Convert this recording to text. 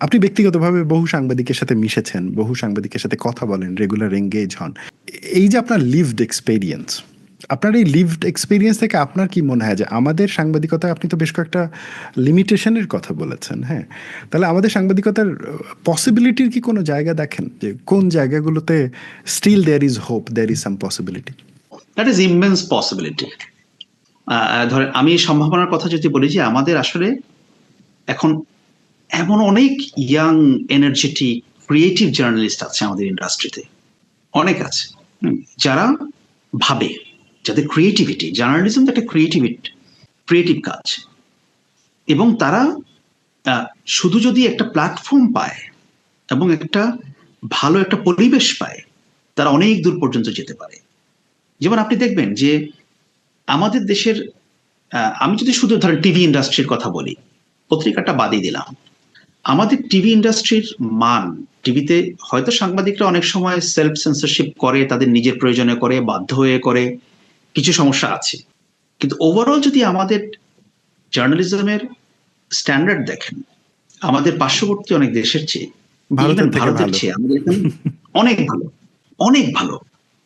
আপনি ব্যক্তিগতভাবে বহু সাংবাদিকের সাথে মিশেছেন, বহু সাংবাদিকের সাথে কথা বলেন রেগুলার এঙ্গেজ হন। এই যে আপনার লিভড এক্সপেরিয়েন্স আপনার এই লিভড এক্সপিরিয়েন্স থেকে আপনার কি মনে হয় যে আমাদের সাংবাদিকতায় আপনি তো বেশ কয়েকটা লিমিটেশনের কথা বলেছেন হ্যাঁ? তাহলে আমাদের সাংবাদিকতার পসিবিলিটির কি কোনো জায়গা দেখেন? যে কোন জায়গাগুলোতে still there is hope there is some possibility that is immense possibility ধরেন আমি সম্ভাবনার কথা যদি বলি যে আমাদের আসলে এখন এমন অনেক ইয়াং এনার্জেটিক ক্রিয়েটিভ জার্নালিস্ট আছে আমাদের ইন্ডাস্ট্রিতে অনেক আছে। যারা ভাবে, যাদের ক্রিয়েটিভিটি জার্নালিজম তো একটা ক্রিয়েটিভিটি ক্রিয়েটিভ কাজ। এবং তারা শুধু যদি একটা প্ল্যাটফর্ম পায় এবং একটা ভালো একটা পরিবেশ পায়, তারা অনেক দূর পর্যন্ত যেতে পারে। যেমন আপনি দেখবেন যে, আমাদের দেশের আমি যদি শুধু ধরেন টিভি ইন্ডাস্ট্রির কথা বলি, পত্রিকাটা বাদই দিলাম। আমাদের টিভি ইন্ডাস্ট্রির মান টিভিতে হয়তো সাংবাদিকরা অনেক সময় সেলফ সেন্সরশিপ করে তাদের নিজের প্রয়োজনে করে বাধ্য হয়ে করে কিছু সমস্যা আছে। কিন্তু ওভারঅল যদি আমাদের জার্নালিজমের স্ট্যান্ডার্ড দেখেন আমাদের পার্শ্ববর্তী অনেক দেশের চেয়ে ভারতের চেয়ে আমাদের অনেক ভালো অনেক ভালো।